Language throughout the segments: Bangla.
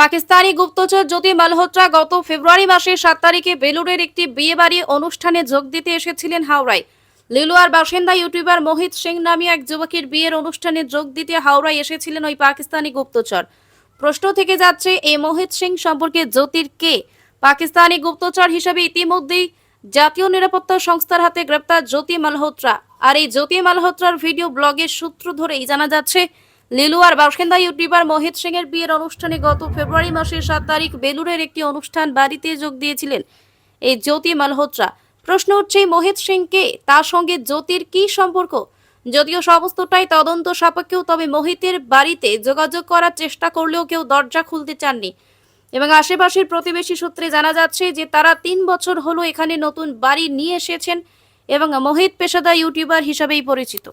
পাকিস্তানি গুপ্তচর জ্যোতি মালহোত্রা গত ফেব্রুয়ারি মাসের সাত তারিখে বেলুরের একটি বিয়েবাড়ি অনুষ্ঠানে যোগ দিতে এসেছিলেন হাওড়ায়। লিলুয়ার বাসিন্দা ইউটিউবার মোহিত সিং নামে এক যুবকের বিয়ের অনুষ্ঠানে যোগ দিতে হাওড়ায় এসেছিলেন ওই পাকিস্তানি গুপ্তচর। প্রশ্ন থেকে যাচ্ছে, এই মোহিত সিং সম্পর্কে জ্যোতির কে? পাকিস্তানি গুপ্তচর হিসেবে ইতিমধ্যেই জাতীয় নিরাপত্তা সংস্থার হাতে গ্রেপ্তার জ্যোতি মালহোত্রা। আর এই জ্যোতি মালহোত্রার ভিডিও ব্লগের সূত্র ধরেই জানা যাচ্ছে লিলুয়ার বাসিন্দা ইউটিউবার মোহিত সিং এর বিয়ের অনুষ্ঠানে গত ফেব্রুয়ারি মাসের সাত তারিখ বেলুরের একটি অনুষ্ঠান বাড়িতে যোগ দিয়েছিলেন এই জ্যোতি মালহোত্রা। প্রশ্ন উঠছে মোহিত সিংকে তার সঙ্গে জ্যোতির কি সম্পর্ক? যদিও সমস্তটাই তদন্ত সাপেক্ষেও, তবে মোহিতের বাড়িতে যোগাযোগ করার চেষ্টা করলেও কেউ দরজা খুলতে চাননি। এবং আশেপাশের প্রতিবেশী সূত্রে জানা যাচ্ছে যে, তারা তিন বছর হলো এখানে নতুন বাড়ি নিয়ে এসেছেন এবং মোহিত পেশাদার ইউটিউবার হিসাবেই পরিচিত।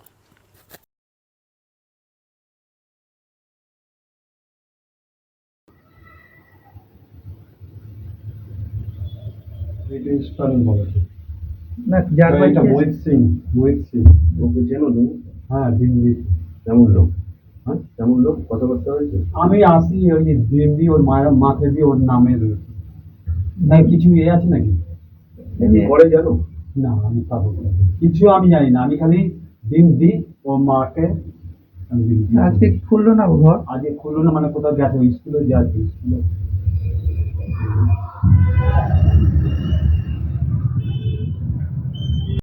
ব্রিটিশটান বলে না যার এটা মোহিত সিং মোহিত সিং ওকে চেনো তুমি হ্যাঁ দিল্লি। কেমন লোক। হ্যাঁ কেমন লোক কথাবার্তা হয়েছে? আমি আসি ওই যে দিল্লি ওর মায়ের মাকে দিয়ে ওর নামের না কিছু এ আছে নাকি? করে জানো? না আমি পাবো কিছু আমি জানি না। আমি খালি দিন দিই ওর মাকে দিন আজকে খুললো না ঘর? আজকে খুললো না মানে কোথাও গেছে? স্কুলে যাচ্ছে স্কুলে।